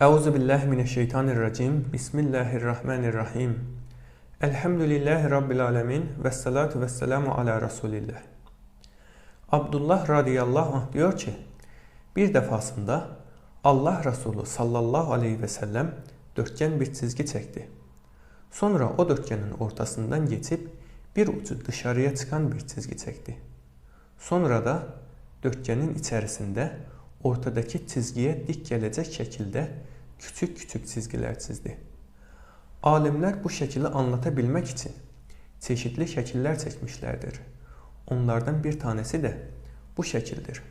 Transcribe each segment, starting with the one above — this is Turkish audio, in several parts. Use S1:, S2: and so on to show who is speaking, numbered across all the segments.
S1: Euzu billahi mineşşeytanirracim. Bismillahirrahmanirrahim. Elhamdülillahi rabbil alamin ve salatu vesselamu ala Resulillah. Abdullah radıyallahu anh diyor ki, bir defasında Allah Resulü sallallahu aleyhi ve sellem dörtgen bir çizgi çekti. Sonra o dörtgenin ortasından geçip bir ucu dışarıya çıkan bir çizgi çekti. Sonra da dörtgenin içerisinde ortadaki çizgiye dik gelecek şekilde küçük küçük çizgiler çizdi. Alimler bu şekli anlatabilmek için çeşitli şekiller çekmişlerdir. Onlardan bir tanesi de bu şekildir.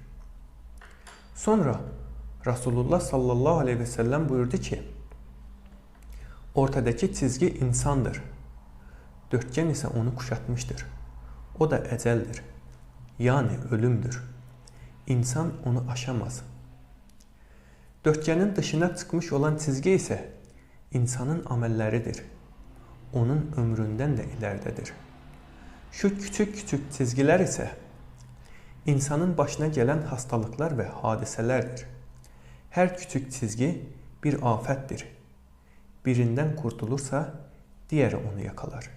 S1: Sonra Resulullah sallallahu aleyhi ve sellem buyurdu ki, ortadaki çizgi insandır. Dörtgen ise onu kuşatmıştır. O da eceldir. Yani ölümdür. İnsan onu aşamaz. Dörtgenin dışına çıkmış olan çizgi ise insanın amelleridir. Onun ömründen de ileridedir. Şu küçük küçük çizgiler ise insanın başına gelen hastalıklar ve hadiselerdir. Her küçük çizgi bir afettir. Birinden kurtulursa diğeri onu yakalar.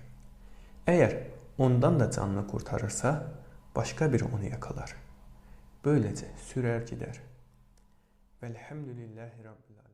S1: Eğer ondan da canını kurtarırsa başka biri onu yakalar. Böylece sürer gider. Velhamdülillahi Rabbil